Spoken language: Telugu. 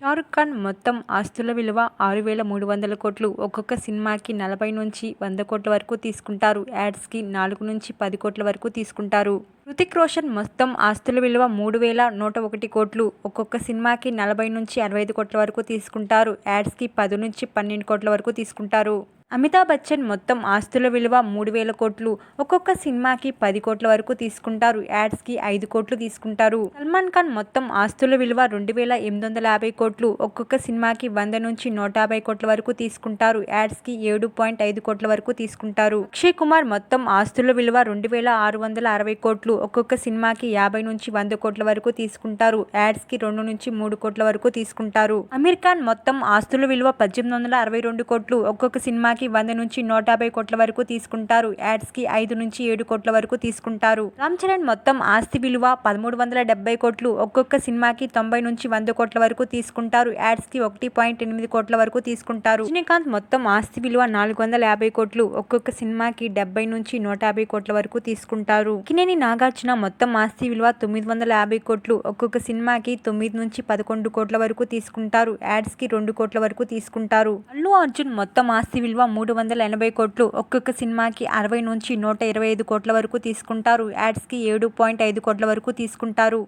షారుఖ్ ఖాన్ మొత్తం ఆస్తుల విలువ ఆరు వేల మూడు వందల కోట్లు. ఒక్కొక్క సినిమాకి నలభై నుంచి వంద కోట్ల వరకు తీసుకుంటారు. యాడ్స్కి నాలుగు నుంచి పది కోట్ల వరకు తీసుకుంటారు. హృతిక్ రోషన్ మొత్తం ఆస్తుల విలువ మూడు వేల నూట ఒకటి కోట్లు. ఒక్కొక్క సినిమాకి నలభై నుంచి అరవై ఐదు కోట్ల వరకు తీసుకుంటారు. యాడ్స్కి పది నుంచి పన్నెండు కోట్ల వరకు తీసుకుంటారు. అమితాబ్ బచ్చన్ మొత్తం ఆస్తుల విలువ మూడు వేల కోట్లు. ఒక్కొక్క సినిమాకి పది కోట్ల వరకు తీసుకుంటారు. యాడ్స్కి ఐదు కోట్లు తీసుకుంటారు. సల్మాన్ ఖాన్ మొత్తం ఆస్తుల విలువ రెండు వేల ఎనిమిది వందల యాభై కోట్లు. ఒక్కొక్క సినిమాకి వంద నుంచి నూట యాభై కోట్ల వరకు తీసుకుంటారు. యాడ్స్కి ఏడు పాయింట్ ఐదు కోట్ల వరకు తీసుకుంటారు. అక్షయ్ కుమార్ మొత్తం ఆస్తుల విలువ రెండు వేల ఆరు వందల అరవై కోట్లు. ఒక్కొక్క సినిమాకి యాభై నుంచి వంద కోట్ల వరకు తీసుకుంటారు. యాడ్స్కి రెండు నుంచి మూడు కోట్ల వరకు తీసుకుంటారు. అమీర్ ఖాన్ మొత్తం ఆస్తుల విలువ పద్దెనిమిది వందల అరవై రెండు కోట్లు. ఒక్కొక్క సినిమాకి వంద నుంచి నూట యాభై కోట్ల వరకు తీసుకుంటారు. యాడ్స్కి ఐదు నుంచి ఏడు కోట్ల వరకు తీసుకుంటారు. రామ్ చరణ్ మొత్తం ఆస్తి విలువ పదమూడు వందల డెబ్బై కోట్లు. ఒక్కొక్క సినిమాకి తొంభై నుంచి వంద కోట్ల వరకు తీసుకుంటారు. యాడ్స్కి ఒకటి పాయింట్ ఎనిమిది కోట్ల వరకు తీసుకుంటారు. రజనీకాంత్ మొత్తం ఆస్తి విలువ నాలుగు వందల యాభై కోట్లు. ఒక్కొక్క సినిమాకి డెబ్బై నుంచి నూట యాభై కోట్ల వరకు తీసుకుంటారు. కినేని నాగార్జున మొత్తం ఆస్తి విలువ తొమ్మిది వందల యాభై కోట్లు. ఒక్కొక్క సినిమాకి తొమ్మిది నుంచి పదకొండు కోట్ల వరకు తీసుకుంటారు. యాడ్స్కి రెండు కోట్ల వరకు తీసుకుంటారు. అల్లు అర్జున్ మొత్తం ఆస్తి విలువ మూడు వందల ఎనభై కోట్లు. ఒక్కొక్క సినిమాకి అరవై నుంచి నూట ఇరవై ఐదు కోట్ల వరకు తీసుకుంటారు. యాడ్స్కి ఏడు పాయింట్ ఐదు కోట్ల వరకు తీసుకుంటారు.